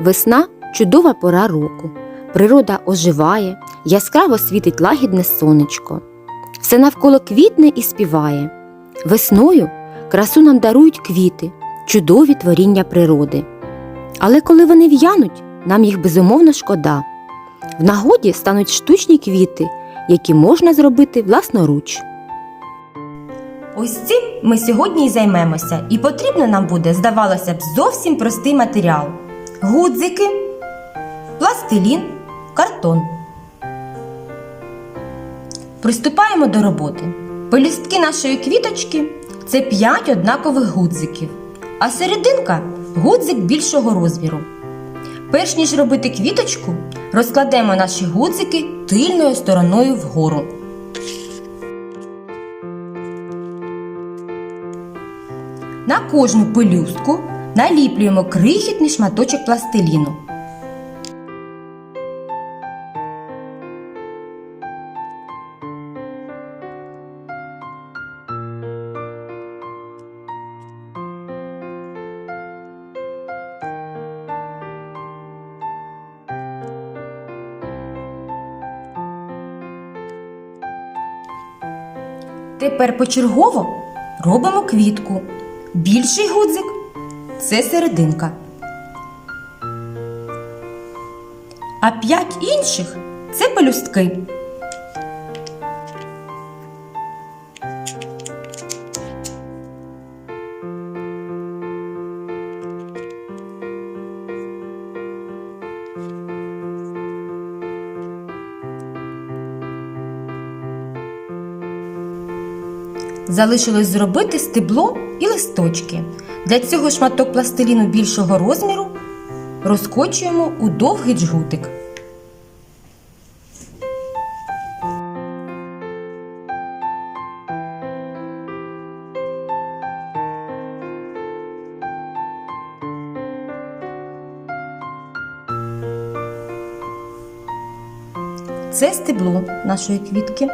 Весна чудова пора року. Природа оживає, яскраво світить лагідне сонечко. Все навколо квітне і співає. Весною красу нам дарують квіти, чудові творіння природи. Але коли вони в'януть, нам їх безумовно шкода. В нагоді стануть штучні квіти, які можна зробити власноруч. Ось цим ми сьогодні і займемося, і потрібно нам буде, здавалося б, зовсім простий матеріал: гудзики, пластилін, картон. Приступаємо до роботи. Пелюстки нашої квіточки це 5 однакових гудзиків, а серединка гудзик більшого розміру. Перш ніж робити квіточку, розкладемо наші гудзики тильною стороною вгору. На кожну пелюстку наліплюємо крихітний шматочок пластиліну. Тепер почергово робимо квітку. Більший гудзик це серединка. А п'ять інших це пелюстки. Залишилось зробити стебло і листочки. Для цього шматок пластиліну більшого розміру розкочуємо у довгий джгутик. Це стебло нашої квітки.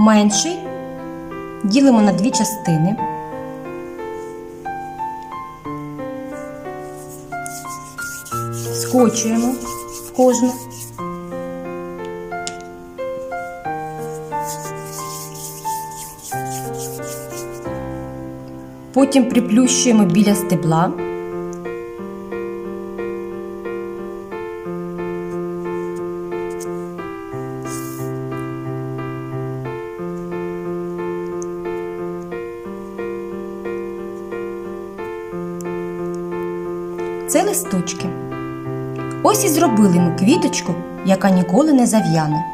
Менший ділимо на дві частини. Скочуємо в кожну. Потім приплющуємо біля стебла. Це листочки. Ось і зробили ми квіточку, яка ніколи не зав'яне.